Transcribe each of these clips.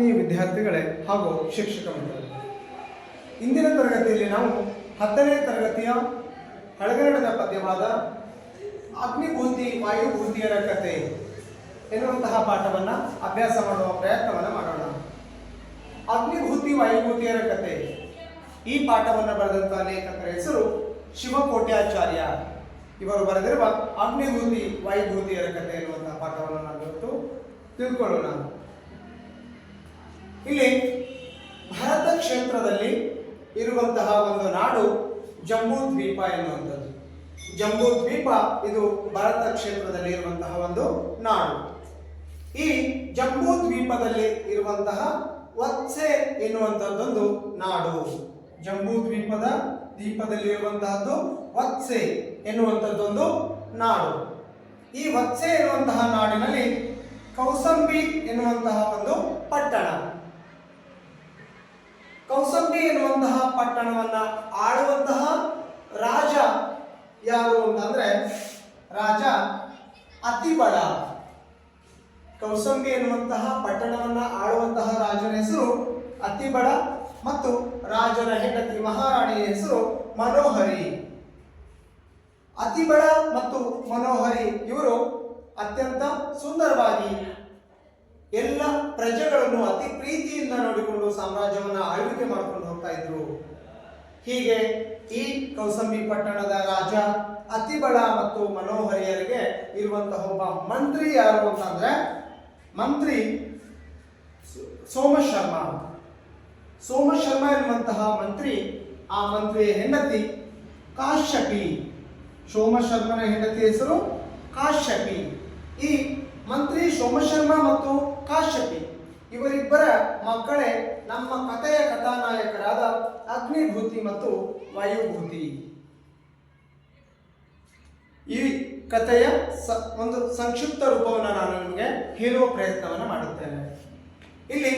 ಆತ್ಮೀಯ ವಿದ್ಯಾರ್ಥಿಗಳೇ ಹಾಗೂ ಶಿಕ್ಷಕ ಮಂಡಳಿ. ಇಂದಿನ ತರಗತಿಯಲ್ಲಿ ನಾವು ಹತ್ತನೇ ತರಗತಿಯ ಹಳಗನ್ನಡದ ಪದ್ಯವಾದ ಅಗ್ನಿಭೂತಿ ವಾಯುಭೂತಿಯರ ಕಥೆ ಎನ್ನುವಂತಹ ಪಾಠವನ್ನು ಅಭ್ಯಾಸ ಮಾಡುವ ಪ್ರಯತ್ನವನ್ನು ಮಾಡೋಣ. ಅಗ್ನಿಭೂತಿ ವಾಯುಭೂತಿಯರ ಕಥೆ ಈ ಪಾಠವನ್ನು ಬರೆದಂತಹ ಲೇಖಕರ ಹೆಸರು ಶಿವಕೋಟ್ಯಾಚಾರ್ಯ. ಇವರು ಬರೆದಿರುವ ಅಗ್ನಿಭೂತಿ ವಾಯುಭೂತಿಯರ ಕಥೆ ಎನ್ನುವಂತಹ ಪಾಠವನ್ನು ನಾವು ಇವತ್ತು ತಿಳ್ಕೊಳ್ಳೋಣ. ಇಲ್ಲಿ ಭಾರತ ಕ್ಷೇತ್ರದಲ್ಲಿ ಇರುವಂತಹ ಒಂದು ನಾಡು ಜಂಬೂ ದ್ವೀಪ ಎನ್ನುವಂಥದ್ದು. ಜಂಬೂ ದ್ವೀಪ ಇದು ಭಾರತ ಕ್ಷೇತ್ರದಲ್ಲಿ ಇರುವಂತಹ ಒಂದು ನಾಡು. ಈ ಜಂಬೂ ದ್ವೀಪದಲ್ಲಿ ಇರುವಂತಹ ವತ್ಸೆ ಎನ್ನುವಂಥದ್ದೊಂದು ನಾಡು. ಜಂಬೂ ದ್ವೀಪದ ದ್ವೀಪದಲ್ಲಿ ಇರುವಂತಹದ್ದು ವತ್ಸೆ ಎನ್ನುವಂಥದ್ದೊಂದು ನಾಡು. ಈ ವತ್ಸೆ ಎನ್ನುವಂತಹ ನಾಡಿನಲ್ಲಿ ಕೌಸಂಬಿ ಎನ್ನುವಂತಹ ಒಂದು ಪಟ್ಟಣ. ಕೌಸಂಬಿ ಎನ್ನುವಂತಹ ಪಟ್ಟಣವನ್ನ ಆಳುವಂತಹ ರಾಜ ಯಾರು ಅಂತಂದ್ರೆ ರಾಜ ಅತಿಬಡ ಕೌಸಂಬಿ ಎನ್ನುವಂತಹ ಪಟ್ಟಣವನ್ನ ಆಳುವಂತಹ ರಾಜನ ಹೆಸರು ಅತಿಬಡ ಮತ್ತು ರಾಜನ ಹೆಂಡತಿ ಮಹಾರಾಣಿಯ ಹೆಸರು ಮನೋಹರಿ. ಅತಿಬಡ ಮತ್ತು ಮನೋಹರಿ ಇವರು ಅತ್ಯಂತ ಸುಂದರವಾಗಿ ಎಲ್ಲ ಪ್ರಜೆಗಳನ್ನು ಅತಿ ಪ್ರೀತಿಯಿಂದ ನೋಡಿಕೊಂಡು ಸಾಮ್ರಾಜ್ಯವನ್ನು ಆಳ್ವಿಕೆ ಮಾಡ್ಕೊಂಡು ಹೋಗ್ತಾ ಇದ್ರು. ಹೀಗೆ ಈ ಕೌಸಂಬಿ ಪಟ್ಟಣದ ರಾಜ ಅತಿಬಳ ಮತ್ತು ಮನೋಹರಿಯರಿಗೆ ಇರುವಂತಹ ಒಬ್ಬ ಮಂತ್ರಿ ಯಾರು ಅಂತಂದ್ರೆ ಮಂತ್ರಿ ಸೋಮಶರ್ಮ ಸೋಮಶರ್ಮ ಎನ್ನುವಂತಹ ಮಂತ್ರಿ, ಆ ಮಂತ್ರಿಯ ಹೆಂಡತಿ ಕಾಶ್ಯಪಿ. ಸೋಮಶರ್ಮನ ಹೆಂಡತಿ ಹೆಸರು ಕಾಶ್ಯಪಿ. ಈ ಮಂತ್ರಿ ಸೋಮಶರ್ಮ ಮತ್ತು ಕಾಶ್ಯಪಿ. ಇವರಿಬ್ಬರ ಮಕ್ಕಳೇ ನಮ್ಮ ಕಥೆಯ ಕಥಾನಾಯಕರಾದ ಅಗ್ನಿಭೂತಿ ಮತ್ತು ವಾಯುಭೂತಿ. ಈ ಕಥೆಯ ಒಂದು ಸಂಕ್ಷಿಪ್ತ ರೂಪವನ್ನು ನಾನು ನಿಮಗೆ ಹೇಳುವ ಪ್ರಯತ್ನವನ್ನು ಮಾಡುತ್ತೇನೆ. ಇಲ್ಲಿ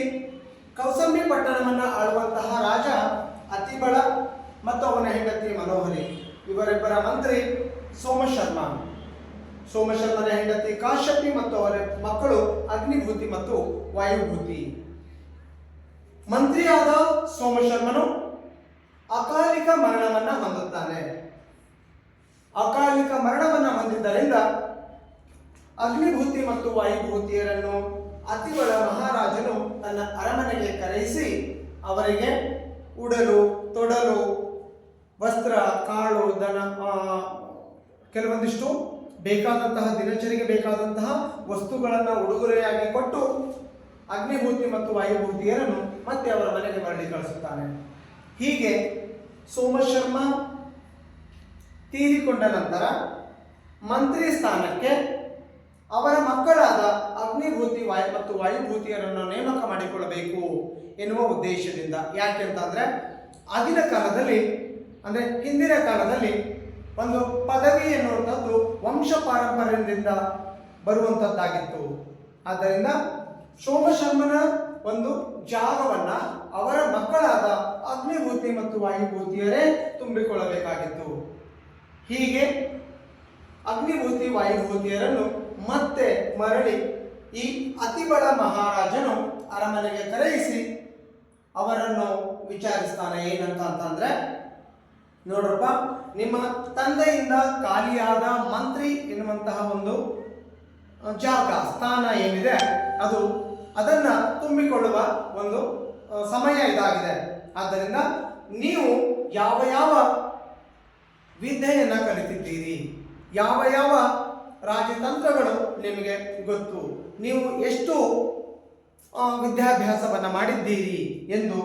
ಕೌಸಂಬಿ ಪಟ್ಟಣವನ್ನು ಆಳುವಂತಹ ರಾಜ ಅತಿಬಳ ಮತ್ತು ಅವನ ಹೆಂಡತಿ ಮನೋಹರಿ. ಇವರಿಬ್ಬರ ಮಂತ್ರಿ ಸೋಮಶರ್ಮ. ಸೋಮಶರ್ಮನ ಹೆಂಡತಿ ಕಾಶ್ಯಪಿ ಮತ್ತು ಅವರ ಮಕ್ಕಳು ಅಗ್ನಿಭೂತಿ ಮತ್ತು ವಾಯುಭೂತಿ. ಮಂತ್ರಿಯಾದ ಸೋಮಶರ್ಮನು ಅಕಾಲಿಕ ಮರಣವನ್ನ ಹೊಂದುತ್ತಾನೆ. ಅಕಾಲಿಕ ಮರಣವನ್ನ ಹೊಂದಿದ್ದರಿಂದ ಅಗ್ನಿಭೂತಿ ಮತ್ತು ವಾಯುಭೂತಿಯರನ್ನು ಅತಿಗಳ ಮಹಾರಾಜನು ತನ್ನ ಅರಮನೆಗೆ ಕರೆಯಿಸಿ ಅವರಿಗೆ ಉಡಲು, ತೊಡಲು, ವಸ್ತ್ರ, ಕಾಳು, ದನ ಕೆಲವೊಂದಿಷ್ಟು ಬೇಕಾದಂತಹ ದಿನಚರಿಗೆ ಬೇಕಾದಂತಹ ವಸ್ತುಗಳನ್ನು ಉಡುಗೊರೆಯಾಗಿ ಕೊಟ್ಟು ಅಗ್ನಿಭೂತಿ ಮತ್ತು ವಾಯುಭೂತಿಯರನ್ನು ಮತ್ತೆ ಅವರ ಮನೆಗೆ ಮರಳಿ ಕಳಿಸುತ್ತಾನೆ. ಹೀಗೆ ಸೋಮಶರ್ಮ ತೀರಿಕೊಂಡ ನಂತರ ಮಂತ್ರಿ ಸ್ಥಾನಕ್ಕೆ ಅವರ ಮಕ್ಕಳಾದ ಅಗ್ನಿಭೂತಿ ವಾಯು ಮತ್ತು ವಾಯುಭೂತಿಯರನ್ನು ನೇಮಕ ಮಾಡಿಕೊಳ್ಳಬೇಕು ಎನ್ನುವ ಉದ್ದೇಶದಿಂದ. ಯಾಕೆ ಅಂತಂದರೆ ಆಗಿನ ಕಾಲದಲ್ಲಿ, ಅಂದ್ರೆ ಹಿಂದಿನ ಕಾಲದಲ್ಲಿ ಒಂದು ಪದವಿ ಎನ್ನುವಂಥದ್ದು ವಂಶ ಪಾರಂಪರ್ಯದಿಂದ ಬರುವಂಥದ್ದಾಗಿತ್ತು ಆದ್ದರಿಂದ ಸೋಮಶರ್ಮನ ಒಂದು ಜಾಗವನ್ನ ಅವರ ಮಕ್ಕಳಾದ ಅಗ್ನಿಭೂತಿ ಮತ್ತು ವಾಯುಭೂತಿಯರೇ ತುಂಬಿಕೊಳ್ಳಬೇಕಾಗಿತ್ತು. ಹೀಗೆ ಅಗ್ನಿಭೂತಿ ವಾಯುಭೂತಿಯರನ್ನು ಮತ್ತೆ ಮರಳಿ ಈ ಅತಿಬಳ ಮಹಾರಾಜನು ಅರಮನೆಗೆ ಕರೆಯಿಸಿ ಅವರನ್ನು ವಿಚಾರಿಸ್ತಾನೆ ಏನಂತ ಅಂತಂದ್ರೆ ನೋಡ್ರಪ್ಪ, ನಿಮ್ಮ ತಂದೆಯಿಂದ ಖಾಲಿಯಾದ ಮಂತ್ರಿ ಎನ್ನುವಂತಹ ಒಂದು ಜಾಗ, ಸ್ಥಾನ ಏನಿದೆ, ಅದು ಅದನ್ನ ತುಂಬಿಕೊಳ್ಳುವ ಒಂದು ಸಮಯ ಇದಾಗಿದೆ. ಆದ್ದರಿಂದ ನೀವು ಯಾವ ಯಾವ ವಿದ್ಯೆಯನ್ನು ಕಲಿತಿದ್ದೀರಿ? ಯಾವ ಯಾವ ರಾಜತಂತ್ರಗಳು ನಿಮಗೆ ಗೊತ್ತು? ನೀವು ಎಷ್ಟು ವಿದ್ಯಾಭ್ಯಾಸವನ್ನು ಮಾಡಿದ್ದೀರಿ ಎಂದು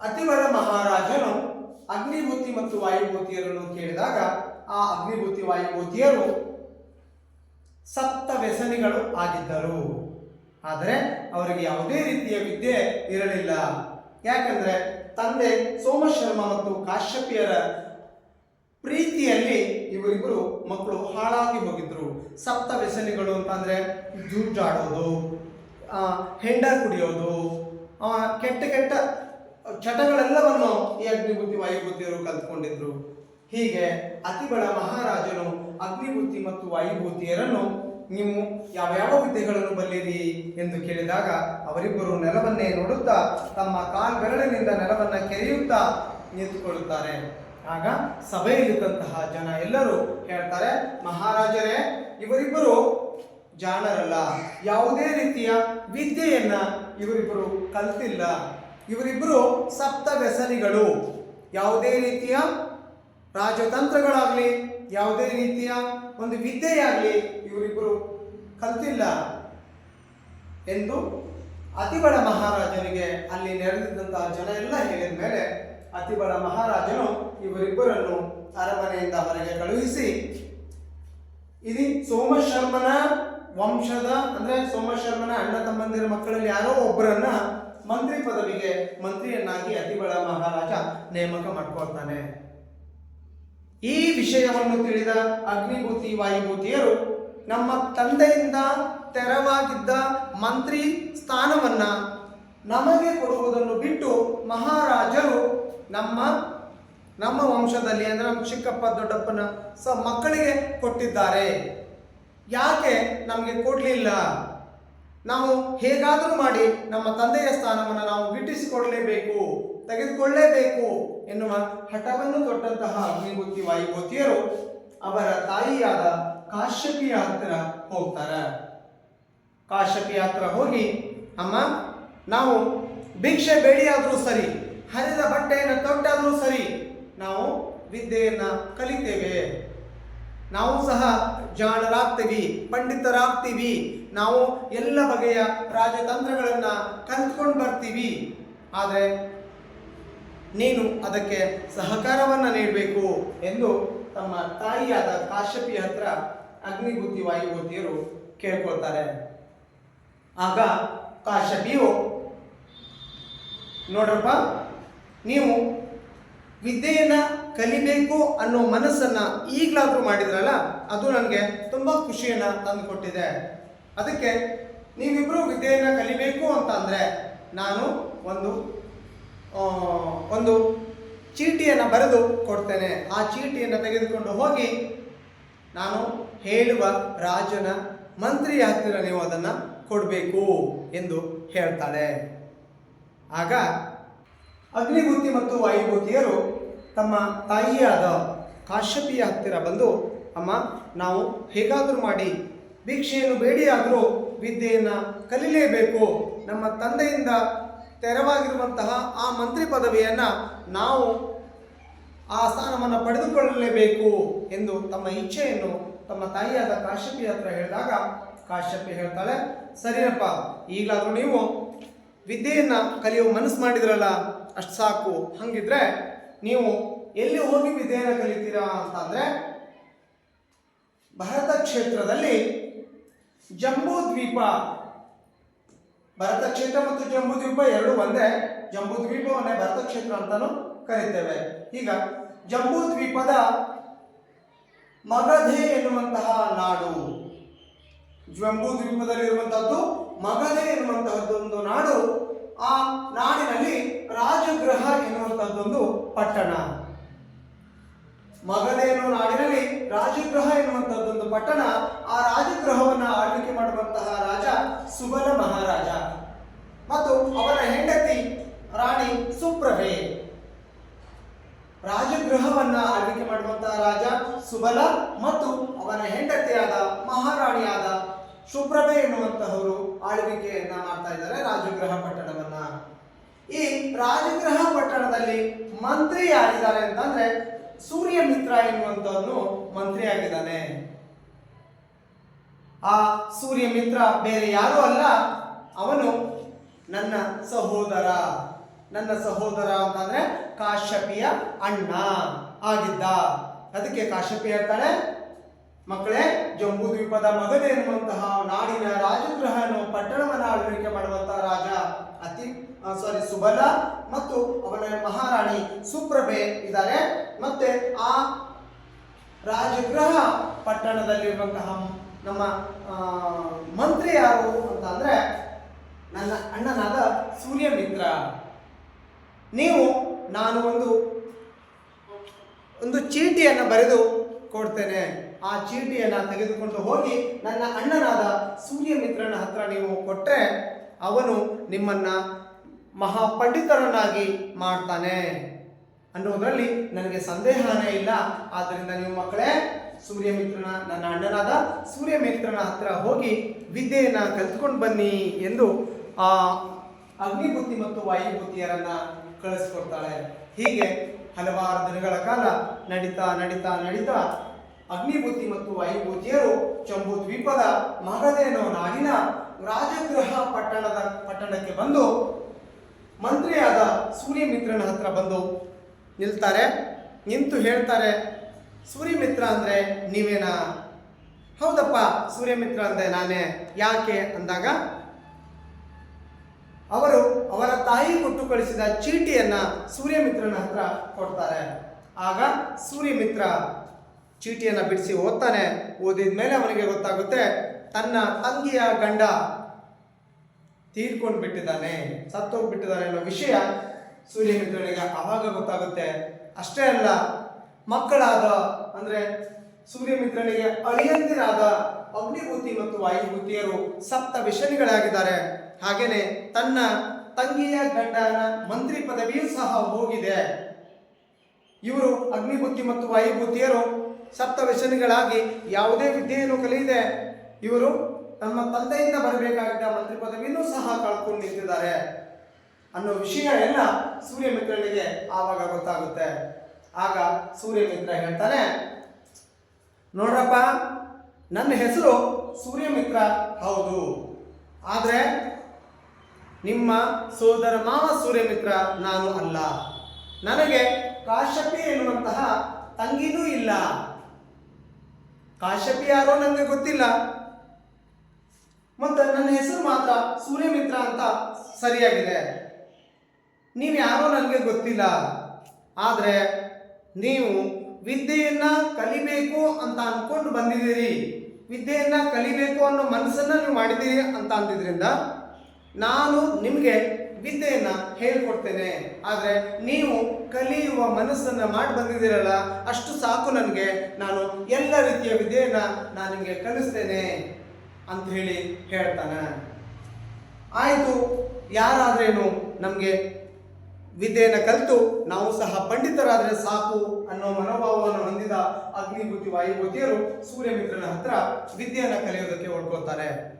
ಅತಿವರ ಮಹಾರಾಜನು ಅಗ್ನಿಭೂತಿ ಮತ್ತು ವಾಯುಭೂತಿಯರನ್ನು ಕೇಳಿದಾಗ ಆ ಅಗ್ನಿಭೂತಿ ವಾಯುಭೂತಿಯರು ಸಪ್ತ ವ್ಯಸನಿಗಳು ಆಗಿದ್ದರು. ಆದರೆ ಅವರಿಗೆ ಯಾವುದೇ ರೀತಿಯ ವಿದ್ಯೆ ಇರಲಿಲ್ಲ. ಯಾಕಂದ್ರೆ ತಂದೆ ಸೋಮಶರ್ಮ ಮತ್ತು ಕಾಶ್ಯಪಿಯರ ಪ್ರೀತಿಯಲ್ಲಿ ಇವರಿಬ್ಬರು ಮಕ್ಕಳು ಹಾಳಾಗಿ ಹೋಗಿದ್ರು. ಸಪ್ತ ವ್ಯಸನಿಗಳು ಅಂತಂದ್ರೆ ಜೂಜಾಡೋದು ಹೆಂಡರ್ ಹೆಂಡ ಕುಡಿಯೋದು ಕೆಟ್ಟ ಕೆಟ್ಟ ಚಟಗಳೆಲ್ಲವನ್ನು ಈ ಅಗ್ನಿಬುದ್ಧಿ ವಾಯುಭೂತಿಯರು ಕಲ್ತ್ಕೊಂಡಿದ್ರು. ಹೀಗೆ ಅತಿಬಳ ಮಹಾರಾಜನು ಅಗ್ನಿಭೂತಿ ಮತ್ತು ವಾಯುಭೂತಿಯರನ್ನು ನೀವು ಯಾವ ಯಾವ ವಿದ್ಯೆಗಳನ್ನು ಬಲ್ಲಿರಿ ಎಂದು ಕೇಳಿದಾಗ ಅವರಿಬ್ಬರು ನೆಲವನ್ನೇ ನೋಡುತ್ತಾ ತಮ್ಮ ಕಾಲ್ ಬೆರಳಿನಿಂದ ನೆಲವನ್ನ ಕೆರೆಯುತ್ತಾ ನಿಂತುಕೊಳ್ಳುತ್ತಾರೆ. ಆಗ ಸಭೆಯಲ್ಲಿದ್ದಂತಹ ಜನ ಎಲ್ಲರೂ ಹೇಳ್ತಾರೆ, ಮಹಾರಾಜರೇ, ಇವರಿಬ್ಬರು ಜಾಣರಲ್ಲ. ಯಾವುದೇ ರೀತಿಯ ವಿದ್ಯೆಯನ್ನ ಇವರಿಬ್ಬರು ಕಲ್ತಿಲ್ಲ. ಇವರಿಬ್ಬರು ಸಪ್ತ ವ್ಯಸನಿಗಳು. ಯಾವುದೇ ರೀತಿಯ ರಾಜತಂತ್ರಗಳಾಗಲಿ, ಯಾವುದೇ ರೀತಿಯ ಒಂದು ವಿದ್ಯೆಯಾಗಲಿ ಇವರಿಬ್ಬರು ಕಲ್ತಿಲ್ಲ ಎಂದು ಅತಿಬಳ ಮಹಾರಾಜನಿಗೆ ಅಲ್ಲಿ ನೆರೆದಿದ್ದಂತಹ ಜನ ಎಲ್ಲ ಹೇಳಿದ ಮೇಲೆ ಅತಿಬಳ ಮಹಾರಾಜನು ಇವರಿಬ್ಬರನ್ನು ಅರಮನೆಯಿಂದ ಹೊರಗೆ ಕಳುಹಿಸಿ, ಇದು ಸೋಮಶರ್ಮನ ವಂಶದ, ಅಂದ್ರೆ ಸೋಮಶರ್ಮನ ಅಣ್ಣ ತಮ್ಮಂದಿರ ಮಕ್ಕಳಲ್ಲಿ ಯಾರೋ ಒಬ್ಬರನ್ನ ಮಂತ್ರಿ ಪದವಿಗೆ ಮಂತ್ರಿಯನ್ನಾಗಿ ಅತಿಬಳ ಮಹಾರಾಜ ನೇಮಕ ಮಾಡ್ಕೊಳ್ತಾನೆ. ಈ ವಿಷಯವನ್ನು ತಿಳಿದ ಅಗ್ನಿಭೂತಿ ವಾಯುಭೂತಿಯರು ನಮ್ಮ ತಂದೆಯಿಂದ ತೆರವಾಗಿದ್ದ ಮಂತ್ರಿ ಸ್ಥಾನವನ್ನ ನಮಗೆ ಕೊಡುವುದನ್ನು ಬಿಟ್ಟು ಮಹಾರಾಜರು ನಮ್ಮ ನಮ್ಮ ವಂಶದಲ್ಲಿ ಅಂದ್ರೆ ನಮ್ಮ ಚಿಕ್ಕಪ್ಪ, ದೊಡ್ಡಪ್ಪನ ಸ ಮಕ್ಕಳಿಗೆ ಕೊಟ್ಟಿದ್ದಾರೆ. ಯಾಕೆ ನಮಗೆ ಕೊಡಲಿಲ್ಲ? ನಾವು ಹೇಗಾದರೂ ಮಾಡಿ ನಮ್ಮ ತಂದೆಯ ಸ್ಥಾನವನ್ನು ನಾವು ಗಿಟ್ಟಿಸಿಕೊಡಲೇಬೇಕು ತೆಗೆದುಕೊಳ್ಳಲೇಬೇಕು ಎನ್ನುವ ಹಠವನ್ನು ತೊಟ್ಟಂತಹ ಅಗ್ನಿಗುತ್ತಿ ವಾಯುಗೋತಿಯರು ಅವರ ತಾಯಿಯಾದ ಕಾಶ್ಯಪಿಯ ಹತ್ತಿರ ಹೋಗ್ತಾರೆ. ಕಾಶ್ಯಪಿಯ ಹತ್ರ ಹೋಗಿ, ಅಮ್ಮ, ನಾವು ಭಿಕ್ಷೆ ಬೇಡಿಯಾದರೂ ಸರಿ, ಹರಿದ ಬಟ್ಟೆಯನ್ನು ತೊಟ್ಟಾದರೂ ಸರಿ, ನಾವು ವಿದ್ಯೆಯನ್ನು ಕಲಿತೇವೆ. ನಾವು ಸಹ ಜಾಣರಾಗ್ತೀವಿ, ಪಂಡಿತರಾಗ್ತೀವಿ ನಾವು ಎಲ್ಲ ಬಗೆಯ ರಾಜತಂತ್ರಗಳನ್ನು ಕಲ್ತ್ಕೊಂಡು ಬರ್ತೀವಿ. ಆದರೆ ನೀನು ಅದಕ್ಕೆ ಸಹಕಾರವನ್ನು ನೀಡಬೇಕು ಎಂದು ತಮ್ಮ ತಾಯಿಯಾದ ಕಾಶ್ಯಪಿಯ ಹತ್ರ ಅಗ್ನಿಭೂತಿ ವಾಯುಭೂತಿಯರು ಕೇಳ್ಕೊಳ್ತಾರೆ. ಆಗ ಕಾಶ್ಯಪಿಯು, ನೋಡ್ರಪ್ಪ, ನೀವು ವಿದ್ಯೆಯನ್ನು ಕಲಿಬೇಕು ಅನ್ನೋ ಮನಸ್ಸನ್ನು ಈಗಲಾದರೂ ಮಾಡಿದ್ರಲ್ಲ, ಅದು ನನಗೆ ತುಂಬ ಖುಷಿಯನ್ನು ತಂದು ಕೊಟ್ಟಿದೆ ಅದಕ್ಕೆ ನೀವಿಬ್ರು ವಿದ್ಯೆಯನ್ನು ಕಲಿಬೇಕು ಅಂತ ಅಂದರೆ ನಾನು ಒಂದು ಒಂದು ಚೀಟಿಯನ್ನು ಬರೆದು ಕೊಡ್ತೇನೆ. ಆ ಚೀಟಿಯನ್ನು ತೆಗೆದುಕೊಂಡು ಹೋಗಿ ನಾನು ಹೇಳುವ ರಾಜನ ಮಂತ್ರಿಯ ಹತ್ತಿರ ನೀವು ಅದನ್ನು ಕೊಡಬೇಕು ಎಂದು ಹೇಳ್ತಾಳೆ ಆಗ ಅಗ್ನಿಭೂತಿ ಮತ್ತು ವಾಯುಭೂತಿಯರು ತಮ್ಮ ತಾಯಿಯಾದ ಕಾಶ್ಯಪಿಯ ಹತ್ತಿರ ಬಂದು, ಅಮ್ಮ, ನಾವು ಹೇಗಾದರೂ ಮಾಡಿ ಭಿಕ್ಷೆಯನ್ನು ಬೇಡಿಯಾದರೂ ವಿದ್ಯೆಯನ್ನು ಕಲಿಲೇಬೇಕು. ನಮ್ಮ ತಂದೆಯಿಂದ ತೆರವಾಗಿರುವಂತಹ ಆ ಮಂತ್ರಿ ಪದವಿಯನ್ನು ನಾವು ಆ ಸ್ಥಾನವನ್ನು ಪಡೆದುಕೊಳ್ಳಲೇಬೇಕು ಎಂದು ತಮ್ಮ ಇಚ್ಛೆಯನ್ನು ತಮ್ಮ ತಾಯಿಯಾದ ಕಾಶ್ಯಪಿ ಹತ್ರ ಹೇಳಿದಾಗ, ಕಾಶ್ಯಪಿ ಹೇಳ್ತಾಳೆ, ಸರಿಯಪ್ಪ, ಈಗಲಾದರೂ ನೀವು ವಿದ್ಯೆಯನ್ನು ಕಲಿಯುವ ಮನಸ್ಸು ಮಾಡಿದ್ರಲ್ಲ, ಅಷ್ಟು ಸಾಕು. ಹಂಗಿದ್ರೆ ನೀವು ಎಲ್ಲಿ ಹೋಗಿ ವಿದ್ಯೆಯನ್ನು ಕಲಿತೀರಾ ಅಂತಂದ್ರೆ ಭರತ ಕ್ಷೇತ್ರದಲ್ಲಿ ಜಂಬೂ ದ್ವೀಪ. ಭರತ ಕ್ಷೇತ್ರ ಮತ್ತು ಜಂಬೂ ದ್ವೀಪ ಎರಡು ಒಂದೇ. ಜಂಬೂ ದ್ವೀಪವನ್ನೇ ಭರತ ಕ್ಷೇತ್ರ ಅಂತಾನು ಕರೀತೇವೆ. ಈಗ ಜಂಬೂ ದ್ವೀಪದ ಮಗಧೆ ಎನ್ನುವಂತಹ ನಾಡು. ಜಂಬೂ ದ್ವೀಪದಲ್ಲಿರುವಂತಹದ್ದು ಮಗಧೆ ಎನ್ನುವಂತಹದ್ದೊಂದು ನಾಡು. ಆ ನಾಡಿನಲ್ಲಿ ರಾಜಗೃಹ ಎನ್ನುವಂತಹದ್ದೊಂದು ಪಟ್ಟಣ. ಮಗಧೆ ನಾಡಿನಲ್ಲಿ ರಾಜಗೃಹ ಎನ್ನುವಂತಹದ್ದೊಂದು ಪಟ್ಟಣ, ಆ ರಾಜಗೃಹವನ್ನ ಆಳ್ವಿಕೆ ಮಾಡುವಂತಹ ರಾಜ ಸುಬಲ ಮಹಾರಾಜ. ಮತ್ತು ಅವನ ಹೆಂಡತಿ ರಾಣಿ ಸುಪ್ರಭೆ. ರಾಜಗೃಹವನ್ನ ಆಳ್ವಿಕೆ ಮಾಡುವಂತಹ ರಾಜ ಸುಬಲ ಮತ್ತು ಅವನ ಹೆಂಡತಿಯಾದ ಮಹಾರಾಣಿಯಾದ ಸುಪ್ರಭೆ ಎನ್ನುವಂತಹವರು ಆಳ್ವಿಕೆಯನ್ನ ಮಾಡ್ತಾ ಇದ್ದಾರೆ ರಾಜಗೃಹ ಪಟ್ಟಣವನ್ನ. ಈ ರಾಜಗೃಹ ಪಟ್ಟಣದಲ್ಲಿ ಮಂತ್ರಿ ಯಾರಿದ್ದಾರೆ ಅಂತಂದ್ರೆ ಸೂರ್ಯ ಮಿತ್ರ ಎನ್ನುವಂತವನು ಮಂತ್ರಿ ಆಗಿದ್ದಾನೆ ಆ ಸೂರ್ಯ ಮಿತ್ರ ಬೇರೆ ಯಾರೂ ಅಲ್ಲ, ಅವನು ನನ್ನ ಸಹೋದರ ನನ್ನ ಸಹೋದರ ಅಂತಂದ್ರೆ ಕಾಶ್ಯಪಿಯ ಅಣ್ಣ ಆಗಿದ್ದ. ಅದಕ್ಕೆ ಕಾಶ್ಯಪಿ ಹೇಳ್ತಾಳೆ ಮಕ್ಕಳೇ ಜಂಬೂ ದ್ವೀಪದ ಮಗದೆ ಎನ್ನುವಂತಹ ನಾಡಿನ ರಾಜಗೃಹ ಎನ್ನುವ ಪಟ್ಟಣವನ್ನು ಆಳ್ವಿಕೆ ಮಾಡುವಂತಹ ರಾಜ ಅತಿ ಸಾರಿ ಸುಬಲ ಮತ್ತು ಅವನ ಮಹಾರಾಣಿ ಸುಪ್ರಭೆ ಇದ್ದಾರೆ ಮತ್ತೆ ಆ ರಾಜಗೃಹ ಪಟ್ಟಣದಲ್ಲಿರುವಂತಹ ನಮ್ಮ ಮಂತ್ರಿ ಯಾರು ಅಂತ ಅಂದ್ರೆ ನನ್ನ ಅಣ್ಣನಾದ ಸೂರ್ಯ ಮಿತ್ರ ನೀವು, ನಾನು ಒಂದು ಒಂದು ಚೀಟಿಯನ್ನು ಬರೆದು ಕೊಡ್ತೇನೆ. ಆ ಚೀಟಿಯನ್ನು ತೆಗೆದುಕೊಂಡು ಹೋಗಿ ನನ್ನ ಅಣ್ಣನಾದ ಸೂರ್ಯ ಮಿತ್ರನ ಹತ್ರ ನೀವು ಕೊಟ್ಟರೆ ಅವನು ನಿಮ್ಮನ್ನ ಮಹಾಪಂಡಿತರನ್ನಾಗಿ ಮಾಡ್ತಾನೆ. ಅನ್ನೋದರಲ್ಲಿ ನನಗೆ ಸಂದೇಹನೇ ಇಲ್ಲ. ಆದ್ದರಿಂದ ನೀವು ಮಕ್ಕಳೇ, ಸೂರ್ಯಮಿತ್ರನ, ನನ್ನ ಅಣ್ಣನಾದ ಸೂರ್ಯಮಿತ್ರನ ಹತ್ರ ಹೋಗಿ ವಿದ್ಯೆಯನ್ನು ಕಲ್ತ್ಕೊಂಡು ಬನ್ನಿ ಎಂದು ಆ ಅಗ್ನಿಬುದ್ಧಿ ಮತ್ತು ವಾಯುಬುದ್ಧಿಯರನ್ನ ಕಳಿಸ್ಕೊಡ್ತಾಳೆ. ಹೀಗೆ ಹಲವಾರು ದಿನಗಳ ಕಾಲ ನಡೀತಾ ನಡೀತಾ ನಡೀತಾ ಅಗ್ನಿಬುದ್ಧಿ ಮತ್ತು ವಾಯುಭೂತಿಯರು ಚಂಬು ದ್ವೀಪದ ಮಹದೇನೋ ನಾಡಿನ ರಾಜಗೃಹ ಪಟ್ಟಣದ ಪಟ್ಟಣಕ್ಕೆ ಬಂದು ಮಂತ್ರಿಯಾದ ಸೂರ್ಯಮಿತ್ರನ ಹತ್ರ ಬಂದು ನಿಲ್ತಾರೆ, ನಿಂತು ಹೇಳ್ತಾರೆ, ಸೂರ್ಯಮಿತ್ರ ಅಂದರೆ ನೀವೇನಾ? ಹೌದಪ್ಪ, ಸೂರ್ಯಮಿತ್ರ ಅಂದೆ ನಾನೇ. ಯಾಕೆ? ಅಂದಾಗ, ಅವರು ಅವರ ತಾಯಿ ಕೊಟ್ಟು ಕಳಿಸಿದ ಚೀಟಿಯನ್ನು ಸೂರ್ಯಮಿತ್ರನ ಹತ್ರ ಕೊಡ್ತಾರೆ. ಆಗ ಸೂರ್ಯಮಿತ್ರ ಚೀಟಿಯನ್ನು ಬಿಡಿಸಿ ಓದ್ತಾನೆ. ಓದಿದ ಮೇಲೆ ಅವನಿಗೆ ಗೊತ್ತಾಗುತ್ತೆ ತನ್ನ ತಂಗಿಯ ಗಂಡ ತೀರ್ಕೊಂಡು ಬಿಟ್ಟಿದ್ದಾನೆ ಸತ್ತೋಗ್ಬಿಟ್ಟಿದ್ದಾನೆ ಅನ್ನೋ ವಿಷಯ ಸೂರ್ಯ ಸೂರ್ಯಮಿತ್ರನಿಗೆ ಆವಾಗ ಗೊತ್ತಾಗುತ್ತೆ. ಅಷ್ಟೇ ಅಲ್ಲ, ಮಕ್ಕಳಾದ, ಅಂದ್ರೆ ಸೂರ್ಯಮಿತ್ರನಿಗೆ ಅಳಿಯಂದಿರಾದ ಅಗ್ನಿಭೂತಿ ಮತ್ತು ವಾಯುಭೂತಿಯರು ಸಪ್ತ ವಿಷನಿಗಳಾಗಿದ್ದಾರೆ ಹಾಗೇನೆ ತನ್ನ ತಂಗಿಯ ಗಂಡನ ಮಂತ್ರಿ ಪದವಿಯೂ ಸಹ ಹೋಗಿದೆ. ಇವರು ಅಗ್ನಿಭೂತಿ ಮತ್ತು ವಾಯುಭೂತಿಯರು ಸಪ್ತ ವ್ಯಸನಿಗಳಾಗಿ ಯಾವುದೇ ವಿದ್ಯೆಯನ್ನು ಕಲಿಯದೆ ಇವರು ತಮ್ಮ ತಂದೆಯಿಂದ ಬರಬೇಕಾಗಿದ್ದ ಮಂತ್ರಿ ಪದವಿಯನ್ನು ಸಹ ಕಳ್ಕೊಂಡು ನಿಂತಿದ್ದಾರೆ ಅನ್ನೋ ವಿಷಯ ಎಲ್ಲ ಸೂರ್ಯಮಿತ್ರನಿಗೆ ಆವಾಗ ಗೊತ್ತಾಗುತ್ತೆ. ಆಗ ಸೂರ್ಯಮಿತ್ರ ಹೇಳ್ತಾನೆ, ನೋಡ್ರಪ್ಪ, ನನ್ನ ಹೆಸರು ಸೂರ್ಯಮಿತ್ರ. ಹೌದು. ಆದರೆ ನಿಮ್ಮ ಸೋದರ ಮಾವ ಸೂರ್ಯಮಿತ್ರ ನಾನು ಅಲ್ಲ. ನನಗೆ ಕಾಶ್ಯಪಿ ಎನ್ನುವಂತಹ ತಂಗಿನೂ ಇಲ್ಲ. ಕಾಶ್ಯಪಿ ಯಾರೋ ನನಗೆ ಗೊತ್ತಿಲ್ಲ. ಮತ್ತು ನನ್ನ ಹೆಸರು ಮಾತ್ರ ಸೂರ್ಯಮಿತ್ರ ಅಂತ ಸರಿಯಾಗಿದೆ. ನೀವು ಯಾರೋ ನನಗೆ ಗೊತ್ತಿಲ್ಲ. ಆದರೆ ನೀವು ವಿದ್ಯೆಯನ್ನು ಕಲಿಬೇಕು ಅಂತ ಅಂದ್ಕೊಂಡು ಬಂದಿದ್ದೀರಿ. ವಿದ್ಯೆಯನ್ನು ಕಲಿಬೇಕು ಅನ್ನೋ ಮನಸ್ಸನ್ನ ನೀವು ಮಾಡಿದ್ದೀರಿ ಅಂತ ಅಂದಿದ್ರಿಂದ ನಾನು ನಿಮಗೆ ವಿದ್ಯೆಯನ್ನು ಹೇಳ್ಕೊಡ್ತೇನೆ. ಆದರೆ ನೀವು ಕಲಿಯುವ ಮನಸ್ಸನ್ನ ಮಾಡಿ ಬಂದಿದ್ದೀರಲ್ಲ, ಅಷ್ಟು ಸಾಕು ನನಗೆ. ನಾನು ಎಲ್ಲ ರೀತಿಯ ವಿದ್ಯೆಯನ್ನ ನಾನು ನಿಮಗೆ ಕಲಿಸ್ತೇನೆ. ಅಂತ ಹೇಳಿ ಹೇಳ್ತಾನೆ. ಆಯಿತು, ಯಾರಾದ್ರೇನು ನಮಗೆ ವಿದ್ಯೆಯನ್ನು ಕಲಿತು, ನಾವು ಸಹ ಪಂಡಿತರಾದರೆ ಸಾಕು ಅನ್ನೋ ಮನೋಭಾವವನ್ನು ಹೊಂದಿದ ಅಗ್ನಿಭೂತಿ ವಾಯುಭೂತಿಯರು ಸೂರ್ಯಮಿತ್ರನ ಹತ್ರ ವಿದ್ಯೆಯನ್ನು ಕಲಿಯೋದಕ್ಕೆ ಹೊಡ್ಕೊಳ್ತಾರೆ.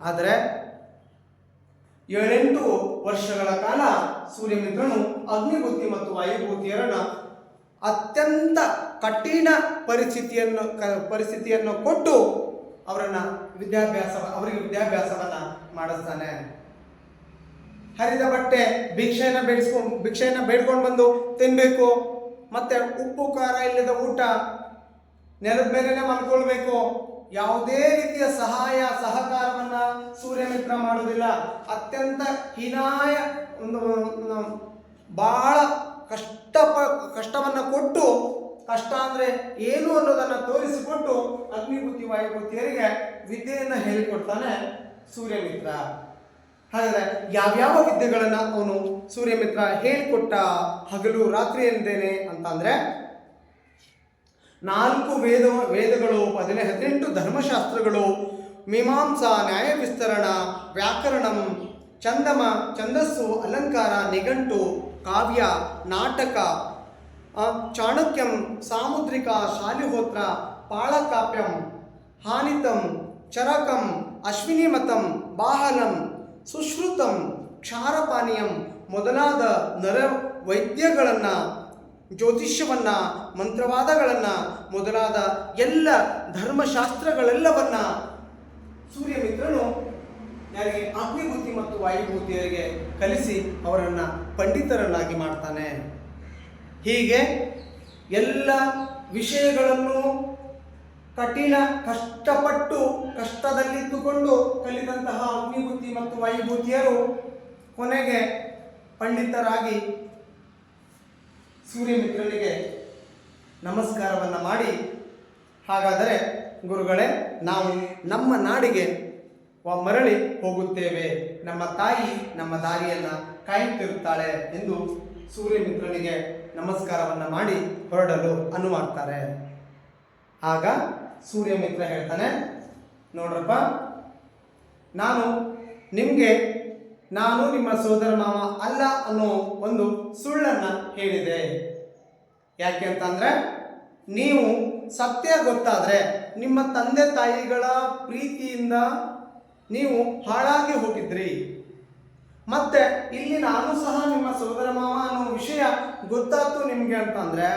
ಆದರೆ, ಏಳೆಂಟು ವರ್ಷಗಳ ಕಾಲ ಸೂರ್ಯಮಿತ್ರನು ಅಗ್ನಿಭೂತಿ ಮತ್ತು ವಾಯುಭೂತಿಯರನ್ನ ಅತ್ಯಂತ ಕಠಿಣ ಪರಿಸ್ಥಿತಿಯನ್ನು ಪರಿಸ್ಥಿತಿಯನ್ನು ಕೊಟ್ಟು ಅವರನ್ನ ವಿದ್ಯಾಭ್ಯಾಸ ಅವರಿಗೆ ವಿದ್ಯಾಭ್ಯಾಸವನ್ನ ಮಾಡಿಸ್ತಾನೆ. ಹರಿದ ಬಟ್ಟೆ, ಭಿಕ್ಷೆಯನ್ನ ಬೇಡಿಸ್ಕೊಂಡು ಭಿಕ್ಷೆಯನ್ನ ಬೇಡ್ಕೊಂಡು ಬಂದು ತಿನ್ಬೇಕು. ಮತ್ತೆ ಉಪ್ಪು, ಖಾರ ಇಲ್ಲದ ಊಟ ನೆಲದ ಮೇಲೆ ಮಲ್ಕೊಳ್ಬೇಕು. ಯಾವುದೇ ರೀತಿಯ ಸಹಾಯ, ಸಹಕಾರವನ್ನ ಸೂರ್ಯಮಿತ್ರ ಮಾಡುವುದಿಲ್ಲ. ಅತ್ಯಂತ ಹೀನಾಯ ಒಂದು ಬಹಳ ಕಷ್ಟ ಕಷ್ಟವನ್ನ ಕೊಟ್ಟು ಕಷ್ಟ ಅಂದರೆ ಏನು ಅನ್ನೋದನ್ನ ತೋರಿಸಿಕೊಟ್ಟು ಅಗ್ನಿಭೂತಿ ವಾಯುಭೂತಿಯರಿಗೆ ವಿದ್ಯೆಯನ್ನ ಹೇಳಿಕೊಡ್ತಾನೆ ಸೂರ್ಯಮಿತ್ರ. ಹಾಗಾದ್ರೆ ಯಾವ್ಯಾವ ವಿದ್ಯೆಗಳನ್ನ ಅವನು ಸೂರ್ಯಮಿತ್ರ ಹೇಳಿಕೊಟ್ಟ ಹಗಲು ರಾತ್ರಿ ಎಂದೇನೆ ಅಂತಂದ್ರೆ ನಾಲ್ಕು ವೇದ ವೇದಗಳು ಅದನ್ನೇ ಹದಿನೆಂಟು ಧರ್ಮಶಾಸ್ತ್ರಗಳು, ಮೀಮಾಂಸಾ, ನ್ಯಾಯ ವಿಸ್ತರಣ, ವ್ಯಾಕರಣಂ, ಚಂದಮ, ಛಂದಸ್ಸು, ಅಲಂಕಾರ, ನಿಘಂಟು, ಕಾವ್ಯ, ನಾಟಕ ಚಾಣಕ್ಯಂ ಸಾಮುದ್ರಿಕ ಶಾಲಿಹೋತ್ರ ಪಾಳಕಾಪ್ಯಂ ಹಾನಿತಂ, ಚರಕಂ, ಅಶ್ವಿನಿಮತಂ, ಬಾಹಲಂ, ಸುಶ್ರುತಂ, ಕ್ಷಾರಪಾನೀಯಂ ಮೊದಲಾದ ನರ ವೈದ್ಯಗಳನ್ನು ಜ್ಯೋತಿಷ್ಯವನ್ನು, ಮಂತ್ರವಾದಗಳನ್ನು ಮೊದಲಾದ ಎಲ್ಲ ಧರ್ಮಶಾಸ್ತ್ರಗಳೆಲ್ಲವನ್ನು ಸೂರ್ಯಮಿತ್ರನು ಯಾರಿಗೆ ಅಗ್ನಿಭೂತಿ ಮತ್ತು ವಾಯುಭೂತಿಯರಿಗೆ ಕಲಿಸಿ ಅವರನ್ನು ಪಂಡಿತರನ್ನಾಗಿ ಮಾಡ್ತಾನೆ. ಹೀಗೆ ಎಲ್ಲ ವಿಷಯಗಳನ್ನು ಕಠಿಣ ಕಷ್ಟಪಟ್ಟು ಕಷ್ಟದಲ್ಲಿದ್ದುಕೊಂಡು ಕಲಿತಂತಹ ಅಗ್ನಿಭೂತಿ ಮತ್ತು ವಾಯುಭೂತಿಯರು ಕೊನೆಗೆ ಪಂಡಿತರಾಗಿ ಸೂರ್ಯಮಿತ್ರನಿಗೆ ನಮಸ್ಕಾರವನ್ನು ಮಾಡಿ. ಹಾಗಾದರೆ ಗುರುಗಳೇ, ನಾವು ನಮ್ಮ ನಾಡಿಗೆ ಮರಳಿ ಹೋಗುತ್ತೇವೆ. ನಮ್ಮ ತಾಯಿ ನಮ್ಮ ದಾರಿಯನ್ನು ಕಾಯುತ್ತಿರುತ್ತಾಳೆ ಎಂದು ಸೂರ್ಯಮಿತ್ರನಿಗೆ ನಮಸ್ಕಾರವನ್ನು ಮಾಡಿ ಹೊರಡಲು ಅನುಮಾಡ್ತಾರೆ ಆಗ ಸೂರ್ಯಮಿತ್ರ ಹೇಳ್ತಾನೆ, ನೋಡ್ರಪ್ಪ, ನಾನು ನಿಮಗೆ, ನಾನು ನಿಮ್ಮ ಸೋದರ ಮಾವ ಅಲ್ಲ ಅನ್ನೋ ಒಂದು ಸುಳ್ಳನ್ನ ಹೇಳಿದೆ. ಯಾಕೆ ಅಂತಂದರೆ, ನೀವು ಸತ್ಯ ಗೊತ್ತಾದ್ರೆ ನಿಮ್ಮ ತಂದೆ ತಾಯಿಗಳ ಪ್ರೀತಿಯಿಂದ ನೀವು ಹಾಳಾಗಿ ಹೋಗಿದ್ರಿ. ಮತ್ತೆ ಇಲ್ಲಿ ನಾನು ಸಹ ನಿಮ್ಮ ಸೋದರ ಮಾವ ಅನ್ನೋ ವಿಷಯ ಗೊತ್ತಾಯ್ತು ನಿಮಗೆ ಅಂತಂದ್ರೆ,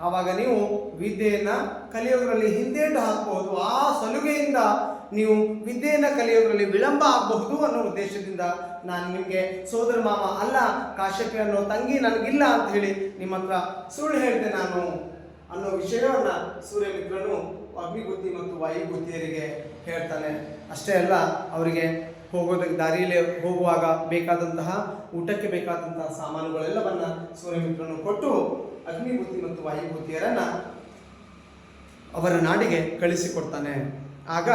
ಆವಾಗ ನೀವು ವಿದ್ಯೆಯನ್ನ ಕಲಿಯೋದ್ರಲ್ಲಿ ಹಿಂದೇಟು ಹಾಕಬಹುದು, ಆ ಸಲುಗೆಯಿಂದ ನೀವು ವಿದ್ಯೆಯನ್ನ ಕಲಿಯೋದ್ರಲ್ಲಿ ವಿಳಂಬ ಆಗಬಹುದು ಅನ್ನೋ ಉದ್ದೇಶದಿಂದ ನಾನು ನಿಮಗೆ ಸೋದರ ಮಾಮ ಅಲ್ಲ, ಕಾಶ್ಯಪಿ ಅನ್ನೋ ತಂಗಿ ನನಗಿಲ್ಲ ಅಂತ ಹೇಳಿ ನಿಮ್ಮ ಹತ್ರ ಸುಳ್ಳು ಹೇಳಿದೆ ನಾನು ಅನ್ನೋ ವಿಷಯವನ್ನ ಸೂರ್ಯಮಿತ್ರನು ಅಗ್ನಿಗುತ್ತಿ ಮತ್ತು ವಾಯುಗುತ್ತಿಯರಿಗೆ ಹೇಳ್ತಾನೆ. ಅಷ್ಟೇ ಅಲ್ಲ ಅವರಿಗೆ? ಹೋಗೋದಕ್ಕೆ ದಾರಿಯಲ್ಲಿ ಹೋಗುವಾಗ ಬೇಕಾದಂತಹ ಊಟಕ್ಕೆ ಬೇಕಾದಂತಹ ಸಾಮಾನುಗಳೆಲ್ಲವನ್ನ ಸೂರ್ಯಮಿತ್ರನು ಕೊಟ್ಟು ಅಗ್ನಿಭೂತಿ ಮತ್ತು ವಾಯುಭೂತಿಯರನ್ನ ಅವರ ನಾಡಿಗೆ ಕಳಿಸಿಕೊಡ್ತಾನೆ. ಆಗ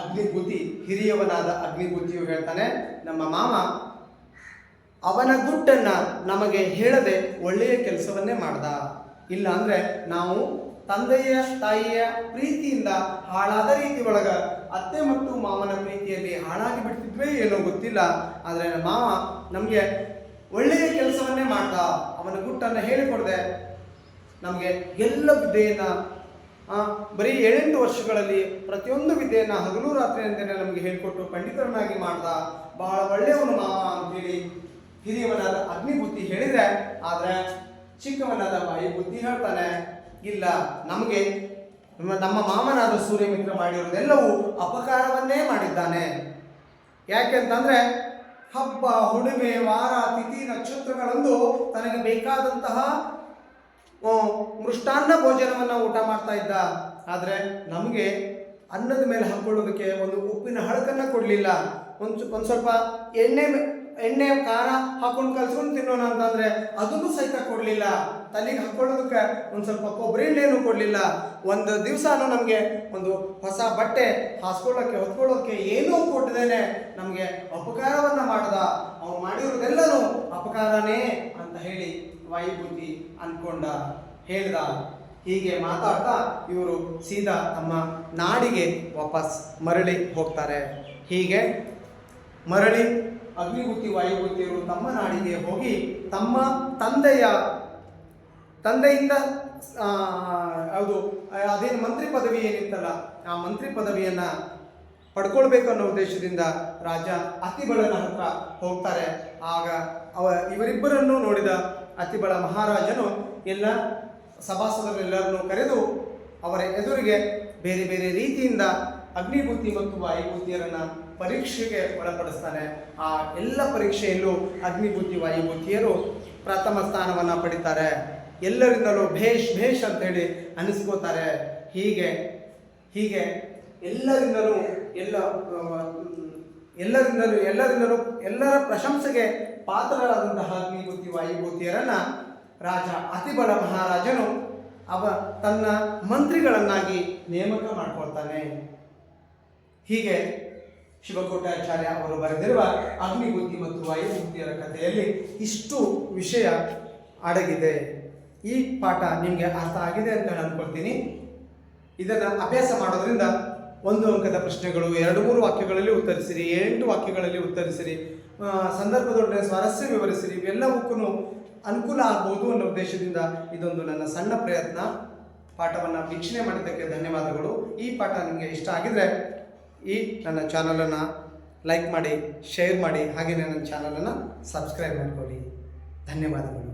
ಅಗ್ನಿಭೂತಿ, ಹಿರಿಯವನಾದ ಅಗ್ನಿಭೂತಿಯು ಹೇಳ್ತಾನೆ, ನಮ್ಮ ಮಾಮ ಅವನ ಗುಟ್ಟನ್ನ ನಮಗೆ ಹೇಳದೆ ಒಳ್ಳೆಯ ಕೆಲಸವನ್ನೇ ಮಾಡ್ದ. ಇಲ್ಲ ಅಂದರೆ ನಾವು ತಂದೆಯ ತಾಯಿಯ ಪ್ರೀತಿಯಿಂದ ಹಾಳಾದ ರೀತಿ ಒಳಗ ಅತ್ತೆ ಮತ್ತು ಮಾವನ ಪ್ರೀತಿಯಲ್ಲಿ ಹಾಳಾಗಿ ಬಿಡ್ತಿದ್ವೇ ಏನೋ ಗೊತ್ತಿಲ್ಲ. ಆದರೆ ಮಾವ ನಮಗೆ ಒಳ್ಳೆಯ ಕೆಲಸವನ್ನೇ ಮಾಡ್ದ ಅವನ ಗುಟ್ಟನ್ನು ಹೇಳಿಕೊಡದೆ. ನಮಗೆ ಎಲ್ಲ ವಿದ್ಯೆಯನ್ನ ಬರೀ ಏಳೆಂಟು ವರ್ಷಗಳಲ್ಲಿ ಪ್ರತಿಯೊಂದು ವಿದ್ಯೆಯನ್ನ ಹಗಲು ರಾತ್ರಿ ಅಂತಲೇ ನಮಗೆ ಹೇಳಿಕೊಟ್ಟು ಪಂಡಿತರನ್ನಾಗಿ ಮಾಡ್ದ ಬಹಳ ಒಳ್ಳೆಯವನು ಮಾವ ಅಂತೇಳಿ ಹಿರಿಯವನಾದ ಅಗ್ನಿಬುದ್ಧಿ ಹೇಳಿದ್ರೆ ಆದರೆ ಚಿಕ್ಕವನಾದ ಬಾಯಿ ಬುದ್ಧಿ ಹೇಳ್ತಾನೆ ಇಲ್ಲ, ನಮಗೆ ನಮ್ಮ ಮಾಮನಾದ ಸೂರ್ಯಮಿತ್ರ ಮಾಡಿರೋದೆಲ್ಲವೂ ಅಪಕಾರವನ್ನೇ ಮಾಡಿದ್ದಾನೆ. ಯಾಕೆಂತಂದ್ರೆ ಹಬ್ಬ, ಹುಣ್ಣಿಮೆ, ವಾರ, ತಿಥಿ, ನಕ್ಷತ್ರಗಳಂದು ತನಗೆ ಬೇಕಾದಂತಹ ಮೃಷ್ಟಾನ್ನ ಭೋಜನವನ್ನು ಊಟ ಮಾಡ್ತಾ ಇದ್ದ. ಆದರೆ ನಮಗೆ ಅನ್ನದ ಮೇಲೆ ಹಾಕ್ಕೊಳ್ಳೋದಕ್ಕೆ ಒಂದು ಉಪ್ಪಿನ ಹಳಕನ್ನು ಕೊಡಲಿಲ್ಲ. ಒಂದು ಒಂದು ಸ್ವಲ್ಪ ಎಣ್ಣೆ ಎಣ್ಣೆ, ಖಾರ ಹಾಕೊಂಡು ಕಲ್ಸ್ಕೊಂಡು ತಿನ್ನೋಣ ಅಂತಂದರೆ ಅದನ್ನು ಸಹಿತ ಕೊಡಲಿಲ್ಲ. ತಲೆಗೆ ಹಾಕೊಳ್ಳೋದಕ್ಕೆ ಒಂದು ಸ್ವಲ್ಪ ಕೊಬ್ಬರಿ ಎಣ್ಣೆನೂ ಕೊಡಲಿಲ್ಲ. ಒಂದು ದಿವಸನೂ ನಮಗೆ ಒಂದು ಹೊಸ ಬಟ್ಟೆ ಹಾಸ್ಕೊಳ್ಳೋಕ್ಕೆ ಹೊತ್ಕೊಳ್ಳೋಕ್ಕೆ ಏನೂ ಕೊಟ್ಟದೇನೆ ನಮಗೆ ಅಪಕಾರವನ್ನು ಮಾಡಿದ. ಅವ್ನು ಮಾಡಿರೋದೆಲ್ಲನೂ ಅಪಕಾರನೇ ಅಂತ ಹೇಳಿ ವಾಯುಭೂತಿ ಅಂದ್ಕೊಂಡ ಹೇಳ್ದ. ಹೀಗೆ ಮಾತಾಡ್ತಾ ಇವರು ಸೀದಾ ತಮ್ಮ ನಾಡಿಗೆ ವಾಪಸ್ ಮರಳಿ ಹೋಗ್ತಾರೆ. ಹೀಗೆ ಮರಳಿ ಅಗ್ನಿಗುತ್ತಿ ವಾಯುಗುತ್ತಿಯವರು ತಮ್ಮ ನಾಡಿಗೆ ಹೋಗಿ ತಮ್ಮ ತಂದೆಯ ತಂದೆಯಿಂದ ಯಾವುದು ಅದೇನು ಮಂತ್ರಿ ಪದವಿ ಏನಿತ್ತಲ್ಲ, ಆ ಮಂತ್ರಿ ಪದವಿಯನ್ನು ಪಡ್ಕೊಳ್ಬೇಕು ಅನ್ನೋ ಉದ್ದೇಶದಿಂದ ರಾಜ ಅತಿಬಳನ ಹತ್ರ ಹೋಗ್ತಾರೆ. ಆಗ ಅವ, ಇವರಿಬ್ಬರನ್ನು ನೋಡಿದ ಅತಿಬಳ ಮಹಾರಾಜನು ಎಲ್ಲ ಸಭಾಸದರೆಲ್ಲರನ್ನು ಕರೆದು ಅವರ ಎದುರಿಗೆ ಬೇರೆ ಬೇರೆ ರೀತಿಯಿಂದ ಅಗ್ನಿಭೂತಿ ಮತ್ತು ವಾಯುಭೂತಿಯರನ್ನು ಪರೀಕ್ಷೆಗೆ ಒಳಪಡಿಸ್ತಾನೆ. ಆ ಎಲ್ಲ ಪರೀಕ್ಷೆಯಲ್ಲೂ ಅಗ್ನಿಬುದ್ಧಿ ವಾಯುಬುದ್ಧಿಯರು ಪ್ರಥಮ ಸ್ಥಾನವನ್ನು ಪಡಿತಾರೆ. ಎಲ್ಲರಿಂದಲೂ ಭೇಷ್ ಭೇಷ್ ಅಂತ ಹೇಳಿ ಅನಿಸ್ಕೋತಾರೆ ಹೀಗೆ ಹೀಗೆ ಎಲ್ಲರಿಂದಲೂ ಎಲ್ಲ ಎಲ್ಲರಿಂದಲೂ ಎಲ್ಲರಿಂದಲೂ ಎಲ್ಲರ ಪ್ರಶಂಸೆಗೆ ಪಾತ್ರರಾದಂತಹ ಅಗ್ನಿಭೂತಿ ವಾಯುಭೂತಿಯರನ್ನು ರಾಜ ಅತಿಬಲ ಮಹಾರಾಜನು ಅವ ತನ್ನ ಮಂತ್ರಿಗಳನ್ನಾಗಿ ನೇಮಕ ಮಾಡ್ಕೊಳ್ತಾನೆ. ಹೀಗೆ ಶಿವಕೋಟಾಚಾರ್ಯ ಅವರು ಬರೆದಿರುವ ಅಗ್ನಿಭೂತಿ ಮತ್ತು ವಾಯುಭೂತಿಯರ ಕಥೆಯಲ್ಲಿ ಇಷ್ಟು ವಿಷಯ ಅಡಗಿದೆ. ಈ ಪಾಠ ನಿಮಗೆ ಅರ್ಥ ಆಗಿದೆ ಅಂತ ನಾನು ಅನ್ಕೊಳ್ತೀನಿ. ಇದನ್ನು ಅಭ್ಯಾಸ ಮಾಡೋದ್ರಿಂದ ಒಂದು ಅಂಕದ ಪ್ರಶ್ನೆಗಳು, ಎರಡು, ಮೂರು ವಾಕ್ಯಗಳಲ್ಲಿ ಉತ್ತರಿಸಿರಿ, ಎಂಟು ವಾಕ್ಯಗಳಲ್ಲಿ ಉತ್ತರಿಸಿರಿ ಸಂದರ್ಭದೊಡನೆ ಸ್ವಾರಸ್ಯ ವಿವರಿಸಿರಿ, ಇವೆಲ್ಲವಕ್ಕೂ ಅನುಕೂಲ ಆಗ್ಬೋದು ಅನ್ನೋ ಉದ್ದೇಶದಿಂದ ಇದೊಂದು ನನ್ನ ಸಣ್ಣ ಪ್ರಯತ್ನ. ಪಾಠವನ್ನು ವೀಕ್ಷಣೆ ಮಾಡಿದ್ದಕ್ಕೆ ಧನ್ಯವಾದಗಳು. ಈ ಪಾಠ ನಿಮಗೆ ಇಷ್ಟ ಆಗಿದರೆ ಈ ನನ್ನ ಚಾನಲನ್ನು ಲೈಕ್ ಮಾಡಿ, ಶೇರ್ ಮಾಡಿ ಹಾಗೆಯೇ ನನ್ನ ಚಾನಲನ್ನು ಸಬ್ಸ್ಕ್ರೈಬ್ ಮಾಡಿಕೊಳ್ಳಿ. ಧನ್ಯವಾದಗಳು.